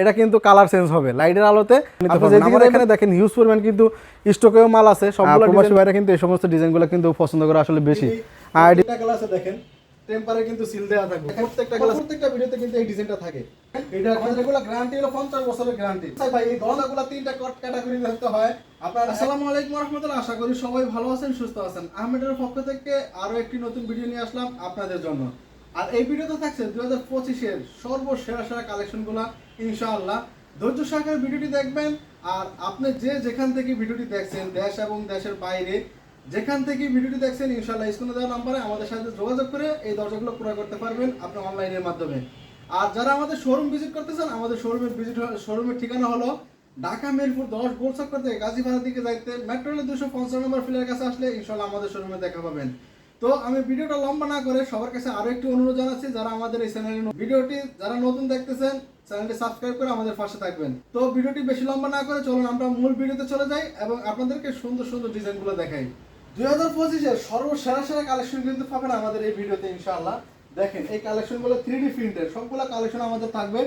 এটা কিন্তু colour change হবে। লাইটের আলোতে আমার এখানে দেখেন হিউজ পরিমাণ কিন্তু স্টকেও মাল আছে। সবগুলো প্রবাসী ভাইরা কিন্তু এই সমস্ত ডিজাইনগুলো কিন্তু পছন্দ করে আসলে বেশি। আর এটা গ্লাসে দেখেন টেম্পারে কিন্তু সিল দেওয়া থাকবে। প্রত্যেকটা গ্লাস প্রত্যেকটা ভিডিওতে কিন্তু এই ডিজাইনটা থাকে। এটা এগুলো গ্যারান্টি হলো 50 বছরের গ্যারান্টি ভাই এই দরজাগুলো তিনটা কট ক্যাটাগরি ধরতে হয়। আপনার আসসালামু আলাইকুম রাহমাতুল্লাহ আশা করি সবাই ভালো আছেন সুস্থ আছেন। আহমেদের পক্ষ থেকে আরও একটি নতুন ভিডিও নিয়ে আসলাম আপনাদের জন্য। আর এই ভিডিওতে থাকছে দু হাজার পঁচিশের সর্বসেরা সেরা কালেকশনগুলো ইনশাআল্লাহ। ধৈর্য সহকারে ভিডিওটি দেখবেন, আর আপনি যে যেখান থেকে ভিডিওটি দেখছেন, দেশ এবং দেশের বাইরে, যেখান থেকে ভিডিওটি দেখছেন, ইনশাআল্লাহ স্ক্রিনে দেওয়া নাম্বারে আমাদের সাথে যোগাযোগ করে এই দরজাগুলো ক্রয় করতে পারবেন আপনি অনলাইনের মাধ্যমে। আর যারা আমাদের শোরুম ভিজিট করতে চান আমাদের শোরুমের ভিজিট শোরুমের ঠিকানা হলো ঢাকা, মিরপুর, দশ গোলচক্কর থেকে গাজীপাড়ার দিকে যাইতে মেট্রো রেলের দুশো পঞ্চান্ন নম্বর ফিলের কাছে আসলে ইনশাল্লাহ আমাদের শোরুমে দেখা পাবেন। তো আমি ভিডিওটা লম্বা না করে সবার কাছে আরও একটি অনুরোধ জানাচ্ছি যারা আমাদের এই চ্যানেলে ভিডিওটি যারা নতুন দেখতেছেন, চ্যানেলটি সাবস্ক্রাইব করে আমাদের পাশে থাকবেন। তো ভিডিওটি বেশি লম্বা না করে চলুন আমরা মূল ভিডিওতে চলে যাই এবং আপনাদেরকে সুন্দর সুন্দর ডিজাইনগুলো দেখাই। দুই হাজার পঁচিশের সর্বসেরা সেরা কালেকশন কিন্তু পাবেন আমাদের এই ভিডিওতে, ইনশাআল্লাহ। দেখেন, এই কালেকশনগুলো থ্রি ডি প্রিন্টের সবগুলো কালেকশন আমাদের থাকবে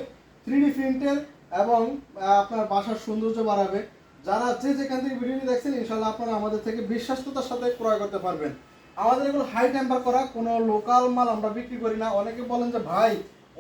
থ্রি ডি প্রিন্টের এবং আপনার বাসার সৌন্দর্য বাড়াবে। যারা যে যেখান থেকে ভিডিওটি দেখছেন, ইনশাআল্লাহ আপনারা আমাদের থেকে বিশ্বাস্ততার সাথে ক্রয় করতে পারবেন। আমাদের এগুলো হাই টেম্পার করা, কোনো লোকাল মাল আমরা বিক্রি করি না। অনেকে বলেন যে, ভাই,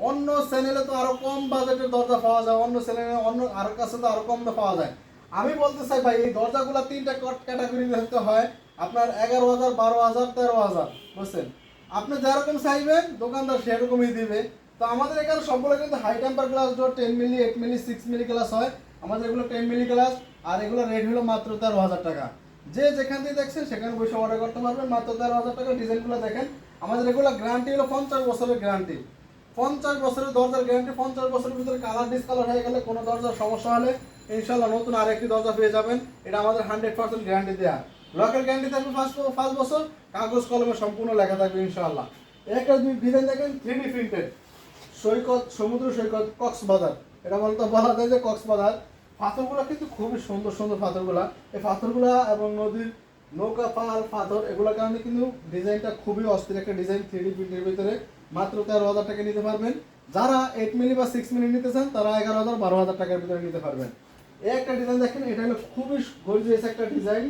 অন্য চ্যানেলে তো আরও কম বাজেটের দরজা পাওয়া যায়, অন্য চ্যানেলে অন্য আর কাছে তো আরও কম পাওয়া যায়। আমি বলতে চাই, ভাই, এই দরজাগুলো তিনটা কট ক্যাটাগরি হতে হয়। আপনার এগারো হাজার, বারো হাজার, তেরো হাজার, বুঝছেন? আপনি যেরকম চাইবেন, দোকানদার সেরকমই দিবে। তো আমাদের এখানে সবগুলো কিন্তু high temper glass door ten milli eight milli six milli glass হয়। আমাদের এগুলো টেন মিলি গ্লাস আর এগুলো রেট হলো মাত্র তেরো হাজার টাকা। যে যেখান থেকে দেখছেন সেখানে বসে অর্ডার করতে পারবেন। মাত্র তেরো হাজার টাকা ডিজাইনগুলো দেখেন। আমাদের এগুলো গ্যারান্টি হলো পঞ্চাশ বছরের গ্যারান্টি পঞ্চাশ বছরের দরজার গ্যারান্টি পঞ্চাশ বছরের ভিতরে কালার ডিসকালার হয়ে গেলে কোনো দরজার সমস্যা হলে ইনশাল্লাহ নতুন আরেকটি দরজা পেয়ে যাবেন। এটা আমাদের হান্ড্রেড পার্সেন্ট গ্যারান্টি দেওয়া লকের গ্যারান্টি থাকবে পাঁচ পাঁচ বছর। কাগজ কলমে সম্পূর্ণ লেখা থাকবে ইনশাল্লাহ একটা ডিজাইন দেখেন থ্রি ডি প্রিন্টেড সৈকত, সমুদ্র সৈকত, কক্সবাজার। এটা বলতে বলা যায় যে কক্সবাজার। পাথরগুলো কিন্তু খুবই সুন্দর সুন্দর পাথরগুলা। এই পাথরগুলা এবং নদীর নৌকা, পাহাড়, পাথর এগুলোর কারণে কিন্তু ডিজাইনটা খুবই অস্থির। একটা ডিজাইন থ্রি প্রিন্টের ভিতরে মাত্র তেরো হাজার টাকা নিতে পারবেন। যারা এইট মিলি বা সিক্স মিলি নিতে চান, তারা এগারো হাজার, বারো হাজার টাকার ভিতরে নিতে পারবেন। এই একটা ডিজাইন দেখেন, এটা হলো খুবই গর্জিয়াস একটা ডিজাইন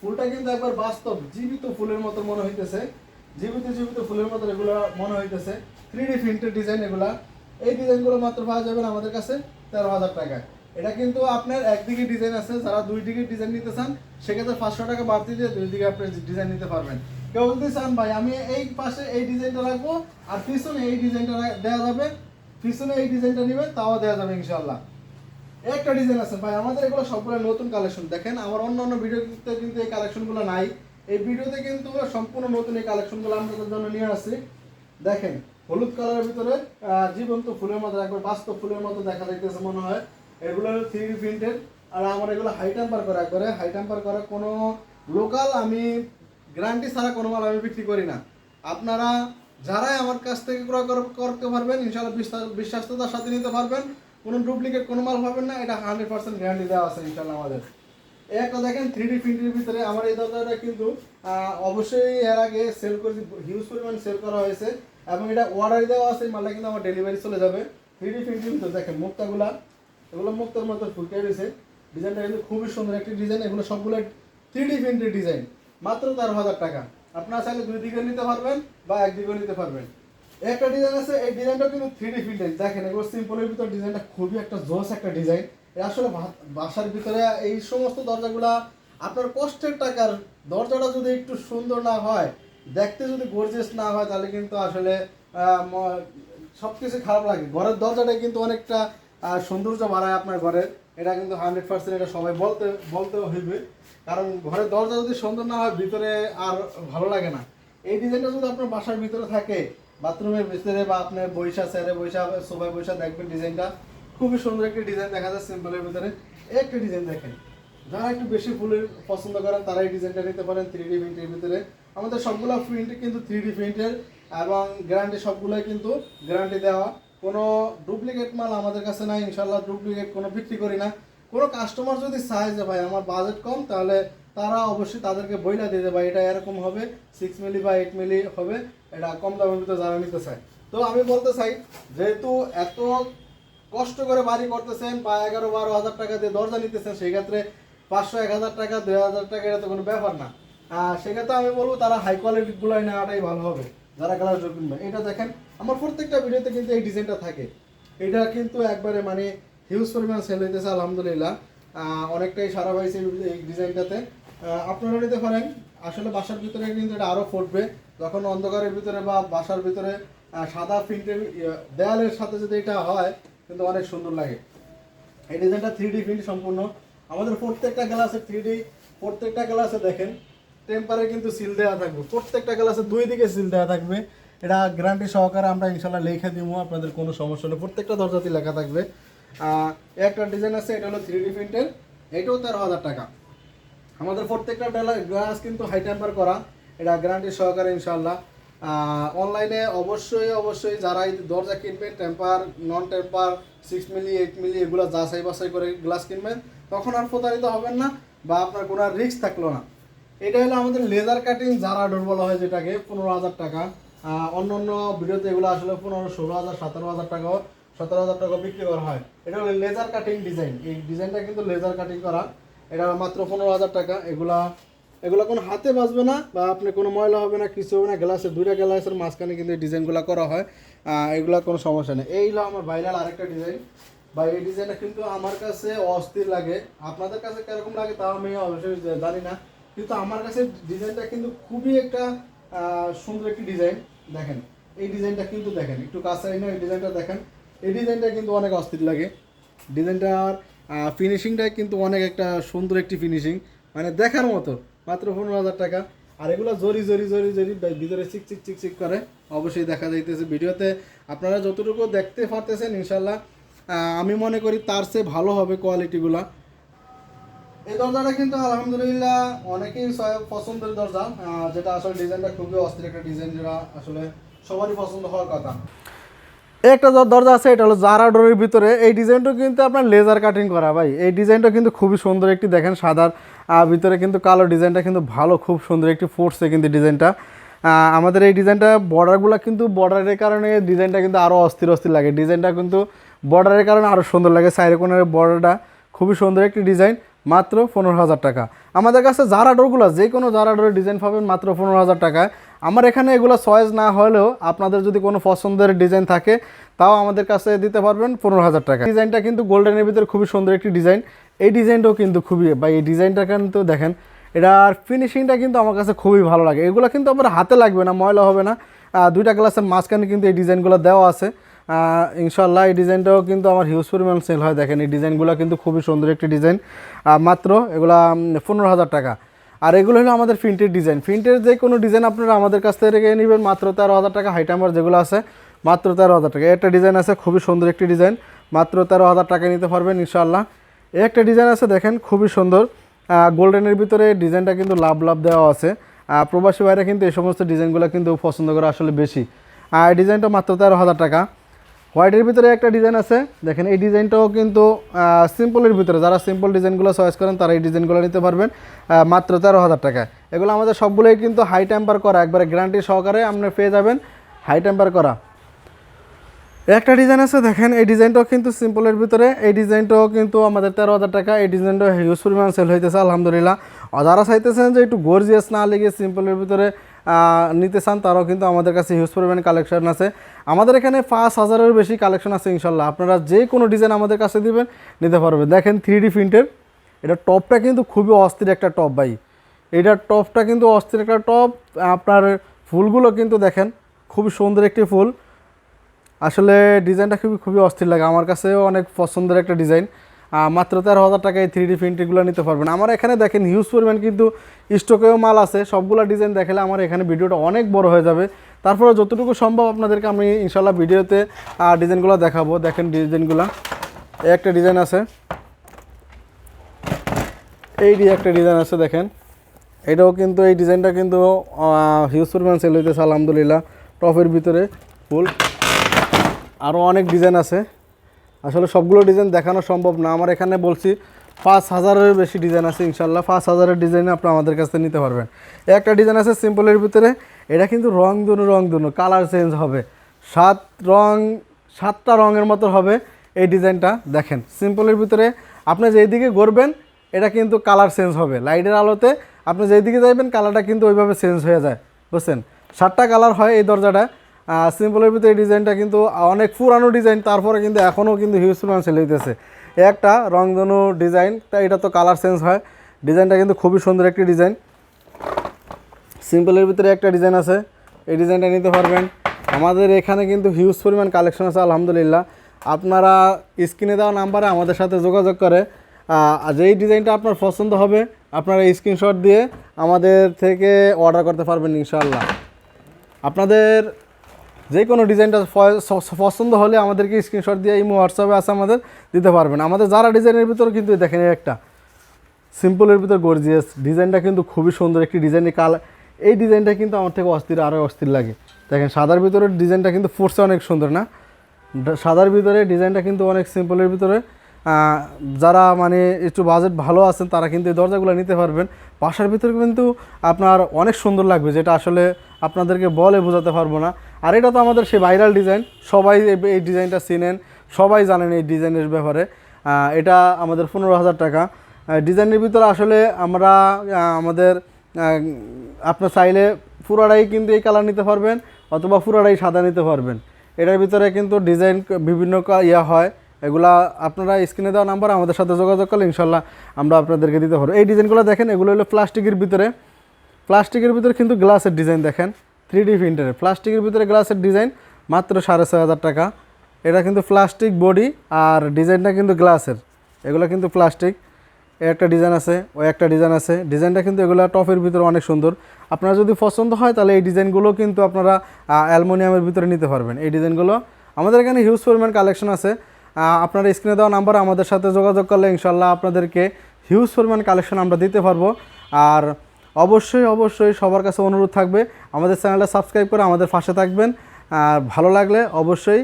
ফুলটা কিন্তু একবার বাস্তব, জীবিত ফুলের মতো মনে হইতেছে। জীবিত জীবিত ফুলের মতো এগুলো মনে হইতেছে। থ্রি ডি প্রিন্টের ডিজাইন এগুলা। এই ডিজাইনগুলো মাত্র পাওয়া যাবেন আমাদের কাছে তেরো হাজার টাকায়। এটা কিন্তু আপনার একদিকে ডিজাইন আছে, যারা দুই দিকে ডিজাইন নিতে চান, সেক্ষেত্রে পাঁচশো টাকা বাড়তি দিয়ে দুই দিকে আপনি ডিজাইন নিতে পারবেন। কেউ যদি চান, ভাই, আমি এই পাশে এই ডিজাইনটা রাখব, আর পিছনে এই ডিজাইনটা দেওয়া যাবে। পিছনে এই ডিজাইনটা নেবেন তাও দেওয়া যাবে ইনশাল্লাহ একটা ডিজাইন আছে, ভাই, আমাদের এগুলো সবগুলো নতুন কালেকশন দেখেন, আমার অন্য অন্য ভিডিওতে কিন্তু এই কালেকশনগুলো নাই। এই ভিডিওতে কিন্তু সম্পূর্ণ নতুন এই কালেকশনগুলো আপনাদের জন্য নিয়ে আসছি। দেখেন, হলুদ কালারের ভিতরে জীবন্ত ফুলের মতো, একবার বাস্তব ফুলের মতো দেখা যাইতেছে মনে হয়। এগুলো থ্রি ডি প্রিন্টেড আর আমার এগুলো হাই টেম্পার করা। একবারে হাই টেম্পার করা কোনো লোকাল আমি গ্যারান্টি ছাড়া কোনো মাল আমি বিক্রি করি না। আপনারা যারাই আমার কাছ থেকে ক্রয় কর- করতে পারবেন, ইনশাআল্লাহ বিশ্বাস- বিশ্বাস্ততার সাথে নিতে পারবেন। কোনো ডুপ্লিকেট কোনো মাল পাবেন না, এটা হান্ড্রেড পার্সেন্ট গ্যারান্টি দেওয়া আছে ইনশাআল্লাহ আমাদের। একটা দেখেন থ্রি ডি প্রিন্টের ভিতরে আমার এই দরজাটা কিন্তু অবশ্যই এর আগে সেল করে হিউজ পরিমাণ সেল করা হয়েছে। এবং এটা অর্ডার দেওয়া আছে, মালটা কিন্তু আমার ডেলিভারি চলে যাবে। থ্রি ডি প্রিন্টের ভিতরে দেখেন মুক্তাগুলা। এগুলো মুক্তার মতো ফুটে রয়েছে ডিজাইনটা কিন্তু খুবই সুন্দর একটি ডিজাইন, এগুলো সবগুলো থ্রি ডি প্রিন্টের ডিজাইন মাত্র তেরো হাজার টাকা। আপনারা চাইলে দুই দিকে নিতে পারবেন বা একদিকেও নিতে পারবেন। একটা ডিজাইন আছে, এই ডিজাইনটা কিন্তু থ্রি ডি প্রিন্টেড দেখেন, এগুলো সিম্পলের ভিতর ডিজাইনটা খুবই একটা জোস একটা ডিজাইন আসলে বাসার ভিতরে এই সমস্ত দরজাগুলা, আপনার কষ্টের টাকার দরজাটা যদি একটু সুন্দর না হয়, দেখতে যদি গর্জিয়াস না হয়, তাহলে কিন্তু আসলে সব কিছু খারাপ লাগে। ঘরের দরজাটা কিন্তু অনেকটা আহ, সৌন্দর্য বাড়ায় আপনার ঘরের এটা কিন্তু হান্ড্রেড পার্সেন্ট এটা সবাই বলতে বলতে হইবে। কারণ ঘরের দরজা যদি সুন্দর না হয় ভিতরে আর ভালো লাগে না। এই ডিজাইনটা যদি আপনার বাসার ভিতরে থাকে বাথরুমের ভিতরে বা আপনার বৈশা স্যারে বৈশা সবাই বৈশা দেখবেন ডিজাইনটা খুবই সুন্দর একটি ডিজাইন দেখা যায় সিম্পলের ভিতরে। একটি ডিজাইন দেখেন। যারা একটু বেশি ফুলের পছন্দ করেন তারা এই ডিজাইনটা নিতে পারেন থ্রি ডি প্রিন্টের ভিতরে। আমাদের সবগুলো প্রিন্ট কিন্তু থ্রি ডি প্রিন্টের এবং গ্যারান্টি সবগুলোই কিন্তু গ্যারান্টি দেওয়া। কোনো ডুপ্লিকেট মাল আমাদের কাছে নাই ইনশাল্লাহ ডুপ্লিকেট কোনো বিক্রি করি না। কোনো কাস্টমার যদি চায় যে ভাই আমার বাজেট কম তাহলে তারা অবশ্যই তাদেরকে বইলা দিয়ে দেবে এটা এরকম হবে সিক্স মিলি বা এইট মিলি হবে এটা কম দামের ভিতরে যারা নিতে চায়। তো আমি বলতে চাই যেহেতু এত কষ্ট করে বাড়ি করতেছেন বা এগারো বারো হাজার টাকা দিয়ে দরজা নিতেছেন সেই ক্ষেত্রে পাঁচশো এক হাজার টাকা দুই হাজার টাকা এটা তো কোনো ব্যাপার না। আহ, সেক্ষেত্রে আমি বলব তারা হাই কোয়ালিটি গুলাই নেওয়াটাই ভালো হবে যারা ডোর কিনবে এটা দেখেন আমার প্রত্যেকটা ভিডিওতে কিন্তু এই ডিজাইনটা থাকে। এটা কিন্তু একবারে মানে হিউজ পরিমাণ সেল হইতেছে, আলহামদুলিল্লাহ। অনেকটাই সারা পাইছে এই- ডিজাইনটাতে। আপনারা নিতে পারেন। আসলে বাসার ভিতরে কিন্তু এটা আরও ফুটবে। যখন অন্ধকারের ভিতরে বা বাসার ভিতরে সাদা প্রিন্টের দেয়ালের সাথে যদি এটা হয়, কিন্তু অনেক সুন্দর লাগে। এই ডিজাইনটা থ্রি ডি প্রিন্ট সম্পূর্ণ। আমাদের প্রত্যেকটা গ্লাসে থ্রি ডি প্রত্যেকটা গ্লাসে দেখেন টেম্পারে কিন্তু সিল দেওয়া থাকবে। প্রত্যেকটা গ্লাসে দুই দিকে সিল দেওয়া থাকবে। এটা গ্যারান্টি সহকারে আমরা ইনশাল্লাহ লিখে দিব আপনাদের কোনো সমস্যা নেই। প্রত্যেকটা দরজাতে লেখা থাকবে। একটা ডিজাইন আছে, এটা হলো থ্রি ডি প্রিন্টের এটাও তেরো হাজার টাকা। আমাদের প্রত্যেকটা গ্লাস কিন্তু হাই টেম্পার করা, এটা গ্যারান্টি সহকারে ইনশাল্লাহ অনলাইনে অবশ্যই অবশ্যই যারা দরজা কিনবেন temper non temper six milli eight milli এগুলো যাচাই বাছাই করে গ্লাস কিনবেন, তখন আর প্রতারিত হবেন না বা আপনার কোনো রিস্ক থাকল না। এটা হলো আমাদের লেজার কাটিং যারা ডোর বলা হয় যেটাকে, পনেরো হাজার টাকা। অন্য অন্য ভিডিওতে এগুলো আসলে পনেরো, ষোলো হাজার, সতেরো হাজার টাকাও সতেরো হাজার টাকা বিক্রি করা হয়। এটা হলো লেজার কাটিং ডিজাইন এই ডিজাইনটা কিন্তু লেজার কাটিং করা। এটা মাত্র পনেরো হাজার টাকা। এগুলা, এগুলো কোনো হাতে বাঁচবে না বা আপনি কোনো ময়লা হবে না, কিছু হবে না গ্লাসে দুইটা গ্লাসের মাঝখানে কিন্তু এই ডিজাইনগুলো করা হয়। এগুলো কোনো সমস্যা নেই। এই হলো আমার ভাইরাল আরেকটা ডিজাইন বা এই ডিজাইনটা কিন্তু আমার কাছে অস্থির লাগে। আপনাদের কাছে কীরকম লাগে তাও আমি অবশ্যই জানি না। কিন্তু আমার কাছে ডিজাইনটা কিন্তু খুবই একটা সুন্দর একটি ডিজাইন দেখেন। এই ডিজাইনটা কিন্তু দেখেন, একটু কাছে এনে এই ডিজাইনটা দেখেন। এই ডিজাইনটা কিন্তু অনেক অস্থির লাগে। ডিজাইনটার ফিনিশিংটা কিন্তু অনেক একটা সুন্দর একটি ফিনিশিং মানে দেখার মতো, মাত্র পনেরো হাজার টাকা। আর এগুলো জরি জরি জরি জরি ভিতরে চিক চিক চিক চিক করে অবশ্যই দেখা যাইতেছে ভিডিওতে। আপনারা যতটুকু দেখতে পারতেছেন ইনশাল্লাহ আমি মনে করি তার চেয়ে ভালো হবে কোয়ালিটিগুলা এই দরজাটা কিন্তু আলহামদুলিল্লাহ অনেকেই পছন্দের দরজা যেটা আসলে ডিজাইনটা খুবই অস্থির একটা ডিজাইন যেটা আসলে সবারই পছন্দ হওয়ার কথা। একটা দরজা আছে, এটা হলো জারা ডোরের ভিতরে। এই ডিজাইনটা কিন্তু আপনার লেজার কাটিং করা ভাই। এই ডিজাইনটা কিন্তু খুবই সুন্দর একটি, দেখেন সাদার ভিতরে কিন্তু কালো ডিজাইনটা কিন্তু ভালো, খুব সুন্দর একটি ফোর্সে কিন্তু ডিজাইনটা। আমাদের এই ডিজাইনটা বর্ডারগুলো কিন্তু বর্ডারের কারণে ডিজাইনটা কিন্তু আরও অস্থির অস্থির লাগে। ডিজাইনটা কিন্তু বর্ডারের কারণে আরও সুন্দর লাগে। সাইডে কোনের বর্ডারটা খুবই সুন্দর একটি ডিজাইন। মাত্র পনেরো হাজার টাকা। আমাদের কাছে জারা ডোরগুলো, যে কোনো জারা ডিজাইন পাবেন মাত্র পনেরো হাজার টাকায়। আমার এখানে এগুলো চয়েস না হলেও আপনাদের যদি কোনো পছন্দের ডিজাইন থাকে, তাও আমাদের কাছে দিতে পারবেন পনেরো হাজার টাকা। ডিজাইনটা কিন্তু গোল্ডেনের ভিতরে খুবই সুন্দর একটি ডিজাইন। এই ডিজাইনটাও কিন্তু খুবই, বা এই ডিজাইনটা কিন্তু দেখেন এটার ফিনিশিংটা কিন্তু আমার কাছে খুবই ভালো লাগে। এগুলো কিন্তু আবার হাতে লাগবে না, ময়লা হবে না। দুইটা গ্লাসের মাঝখানে কিন্তু এই ডিজাইনগুলো দেওয়া আছে। ইনশাল্লাহ এই ডিজাইনটাও কিন্তু আমার হিউজ পরিমাণ সেল হয়। দেখেন, এই ডিজাইনগুলো কিন্তু খুবই সুন্দর একটি ডিজাইন। মাত্র এগুলা পনেরো হাজার টাকা। আর এগুলো হলো আমাদের প্রিন্টের ডিজাইন। প্রিন্টের যে কোনো ডিজাইন আপনারা আমাদের কাছ থেকে নেবেন। মাত্র তেরো হাজার টাকা হাইট আমার যেগুলো আছে, মাত্র তেরো হাজার টাকা। একটা ডিজাইন আছে, খুবই সুন্দর একটি ডিজাইন। মাত্র তেরো হাজার টাকা নিতে পারবেন ইনশাল্লাহ একটা ডিজাইন আছে, দেখেন, খুবই সুন্দর। গোল্ডেনের ভিতরে ডিজাইনটা কিন্তু লাভ লাভ দেওয়া আছে। প্রবাসী বাইরে কিন্তু এই সমস্ত ডিজাইনগুলো কিন্তু পছন্দ করে আসলে বেশি। আর ডিজাইনটা মাত্র তেরো হাজার টাকা। হোয়াইটের ভিতরে একটা ডিজাইন আছে। দেখেন, এই ডিজাইনটাও কিন্তু সিম্পলের ভিতরে। যারা সিম্পল ডিজাইনগুলো চয়েস করেন, তারা এই ডিজাইনগুলো নিতে পারবেন মাত্র তেরো হাজার টাকায়। এগুলো আমাদের সবগুলোই কিন্তু হাই টেম্পার করা। একবারে গ্যারান্টি সহকারে আপনি পেয়ে যাবেন হাই টেম্পার করা। একটা ডিজাইন আছে, দেখেন, এই ডিজাইনটাও কিন্তু সিম্পলের ভিতরে। এই ডিজাইনটাও কিন্তু আমাদের তেরো হাজার টাকা। এই ডিজাইনটা হিউজ পরিমাণ সেল হইতেছে, আলহামদুলিল্লাহ। যারা চাইতেছেন যে একটু গর্জিয়াস না লেগে সিম্পলের ভিতরে নিতে চান, তারাও কিন্তু আমাদের কাছে হিউজ পরিমাণ কালেকশন আছে। আমাদের এখানে পাঁচ হাজারের বেশি কালেকশন আছে ইনশাল্লাহ। আপনারা যে কোনো ডিজাইন আমাদের কাছে দিবেন, নিতে পারবেন। দেখেন থ্রি ডি প্রিন্টের এটা টপটা কিন্তু খুবই অস্থির একটা টপ ভাই। এটার টপটা কিন্তু অস্থির একটা টপ আপনার ফুলগুলো কিন্তু দেখেন, খুবই সুন্দর একটি ফুল। আসলে ডিজাইনটা খুবই খুবই অস্থির লাগে। আমার কাছেও অনেক পছন্দের একটা ডিজাইন মাত্র তেরো হাজার টাকায় থ্রি ডি প্রিন্টগুলো নিতে পারবেন। আমার এখানে দেখেন হিউজ পরিমাণ কিন্তু স্টকেও মাল আছে। সবগুলো ডিজাইন দেখালে আমার এখানে ভিডিওটা অনেক বড় হয়ে যাবে। তারপরে যতটুকু সম্ভব আপনাদেরকে আমি ইনশাল্লাহ ভিডিওতে ডিজাইনগুলো দেখাবো। দেখেন ডিজাইনগুলো এই একটা ডিজাইন আছে। এই একটা ডিজাইন আছে, দেখেন। এটাও কিন্তু, এই ডিজাইনটা কিন্তু হিউজ পরিমাণ সেল হইতেছে, আলহামদুলিল্লাহ। টপের ভিতরে ফুল আরও অনেক ডিজাইন আছে। আসলে সবগুলো ডিজাইন দেখানো সম্ভব না। আমার এখানে বলছি, পাঁচ হাজারের বেশি ডিজাইন আছে ইনশাল্লাহ। পাঁচ হাজারের ডিজাইন আপনি আমাদের কাছ থেকে নিতে পারবেন। একটা ডিজাইন আছে সিম্পলের ভিতরে, এটা কিন্তু রং দুনো রং দুনো কালার চেঞ্জ হবে। সাত রং, সাতটা রঙের মতো হবে এই ডিজাইনটা, দেখেন। সিম্পলের ভিতরে আপনি যেদিকে গড়বেন, এটা কিন্তু কালার চেঞ্জ হবে। লাইটের আলোতে আপনি যেদিকে যাইবেন কালারটা কিন্তু ওইভাবে চেঞ্জ হয়ে যায়। বুঝছেন? সাতটা কালার হয় এই দরজাটা। সিম্পলের ভিতরে এই ডিজাইনটা কিন্তু অনেক পুরানো ডিজাইন তারপরে কিন্তু এখনও কিন্তু হিউজ পরিমাণ সেল হইতেছে। একটা রংধনু ডিজাইন তা এটা তো কালার চেঞ্জ হয়। ডিজাইনটা কিন্তু খুবই সুন্দর একটি ডিজাইন সিম্পলের ভিতরে একটা ডিজাইন আছে। এই ডিজাইনটা নিতে পারবেন। আমাদের এখানে কিন্তু হিউজ পরিমাণ কালেকশন আছে, আলহামদুলিল্লাহ। আপনারা স্ক্রিনে দেওয়া নাম্বারে আমাদের সাথে যোগাযোগ করে যেই ডিজাইনটা আপনার পছন্দ হবে, আপনারা স্ক্রিনশট দিয়ে আমাদের থেকে অর্ডার করতে পারবেন, ইনশাআল্লাহ। আপনাদের যে কোনো ডিজাইনটা পছন্দ হলে আমাদেরকে স্ক্রিনশট দিয়ে ইমো হোয়াটসঅ্যাপে আছে আমাদের, দিতে পারবেন। আমাদের যারা ডিজাইনের ভিতরে কিন্তু দেখেন একটা সিম্পলের ভিতর গর্জিয়াস ডিজাইনটা কিন্তু খুবই সুন্দর একটি ডিজাইনের কালার এই ডিজাইনটা কিন্তু আমার থেকে অস্থির আরও অস্থির লাগে। দেখেন সাদার ভিতরে ডিজাইনটা কিন্তু ফুটছে অনেক সুন্দর না? সাদার ভিতরে ডিজাইনটা কিন্তু অনেক সিম্পলের ভিতরে। যারা মানে একটু বাজেট ভালো আছেন, তারা কিন্তু এই দরজাগুলো নিতে পারবেন। বাসার ভিতরে কিন্তু আপনার অনেক সুন্দর লাগবে, যেটা আসলে আপনাদেরকে বলে বোঝাতে পারব না। আর এটা তো আমাদের সেই ভাইরাল ডিজাইন সবাই এই- ডিজাইনটা চিনেন, সবাই জানেন এই ডিজাইনের ব্যাপারে। এটা আমাদের পনেরো হাজার টাকা। ডিজাইনের ভিতরে আসলে আমরা আমাদের আপনার চাইলে পুরাটাই কিন্তু এই কালার নিতে পারবেন, অথবা পুরাটাই সাদা নিতে পারবেন। এটার ভিতরে কিন্তু ডিজাইন বিভিন্ন ইয়া হয়। এগুলা আপনারা স্ক্রিনে দেওয়া নাম্বার আমাদের সাথে যোগাযোগ করলে ইনশাল্লাহ আমরা আপনাদেরকে দিতে পারব। এই ডিজাইনগুলো দেখেন, এগুলো হলো প্লাস্টিকের ভিতরে। প্লাস্টিকের ভিতরে কিন্তু গ্লাসের ডিজাইন দেখেন। থ্রি ডি প্রিন্টারের। প্লাস্টিকের ভিতরে গ্লাসের ডিজাইন মাত্র সাড়ে ছয় হাজার টাকা। এটা কিন্তু প্লাস্টিক বডি আর ডিজাইনটা কিন্তু গ্লাসের। এগুলো কিন্তু প্লাস্টিক। একটা ডিজাইন আছে, ও একটা ডিজাইন আছে। ডিজাইনটা কিন্তু এগুলো টপের ভিতরে অনেক সুন্দর। আপনার যদি পছন্দ হয় তাহলে এই ডিজাইনগুলো কিন্তু আপনারা অ্যালমোনিয়ামের ভিতরে নিতে পারবেন। এই ডিজাইনগুলো আমাদের এখানে হিউজ পরিমাণ কালেকশন আছে। আপনার স্ক্রিনে দেওয়া নাম্বার আমাদের সাথে যোগাযোগ করলে ইনশাল্লাহ আপনাদেরকে হিউজ পরিমাণ কালেকশন আমরা দিতে পারব। আর অবশ্যই অবশ্যই সবার কাছে অনুরোধ থাকবে। আমাদের চ্যানেলটা সাবস্ক্রাইব করে আমাদের পাশে থাকবেন। আর ভালো লাগলে অবশ্যই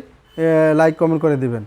লাইক কমেন্ট করে দিবেন।